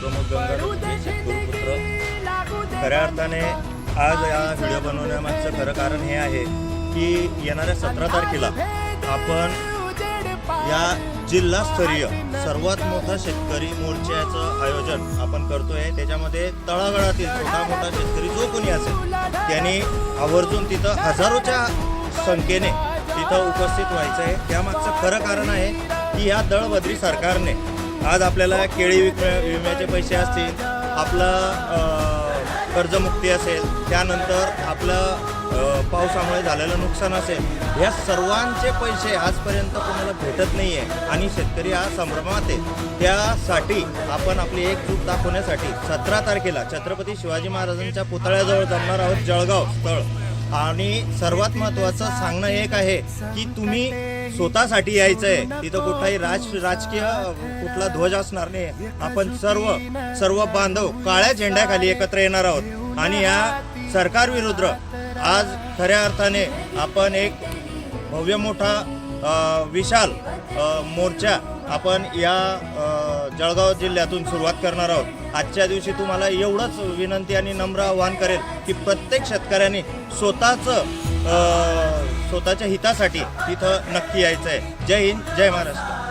प्रमुख गंगाधर खऱ्या अर्थाने आज या व्हिडिओ बनवण्यामागचं खरं कारण हे आहे की येणाऱ्या सतरा तारखेला आपण या जिल्हास्तरीय सर्वात मोठा शेतकरी मोर्चाचं आयोजन आपण करतोय. त्याच्यामध्ये तळागाळातील छोटा मोठा शेतकरी जो कोणी असेल त्यांनी आवर्जून तिथं हजारोच्या संख्येने तिथं उपस्थित व्हायचं आहे त्यामागचं खरं कारण आहे की या दळबद्री सरकारने आज आपल्याला केळी विक विम्याचे पैसे असतील आपलं कर्जमुक्ती असेल त्यानंतर आपलं पावसामुळे झालेलं नुकसान असेल या सर्वांचे पैसे आजपर्यंत कोणाला भेटत नाही आहे आणि शेतकरी हा संभ्रमात आहे. त्यासाठी आपण आपली एक चूक दाखवण्यासाठी सतरा तारखेला छत्रपती शिवाजी महाराजांच्या पुतळ्याजवळ जमणार आहोत जळगाव स्थळ. आणि सर्वात महत्त्वाचं सांगणं एक आहे की तुम्ही स्वतःसाठी यायचं आहे तिथं कुठलाही राज राजकीय कुठला ध्वज असणार नाही. आपण सर्व सर्व बांधव काळ्या झेंड्याखाली एकत्र येणार आहोत. आणि या सरकार विरुद्ध आज खऱ्या अर्थाने आपण एक भव्य मोठा विशाल मोर्चा आपण या जळगाव जिल्ह्यातून सुरुवात करणार आहोत. आजच्या दिवशी तुम्हाला एवढंच विनंती आणि नम्र आवाहन करेल की प्रत्येक शेतकऱ्यांनी स्वतःचं स्वतःच्या हितासाठी तिथं नक्की यायचं आहे जय हिंद जय महाराष्ट्र.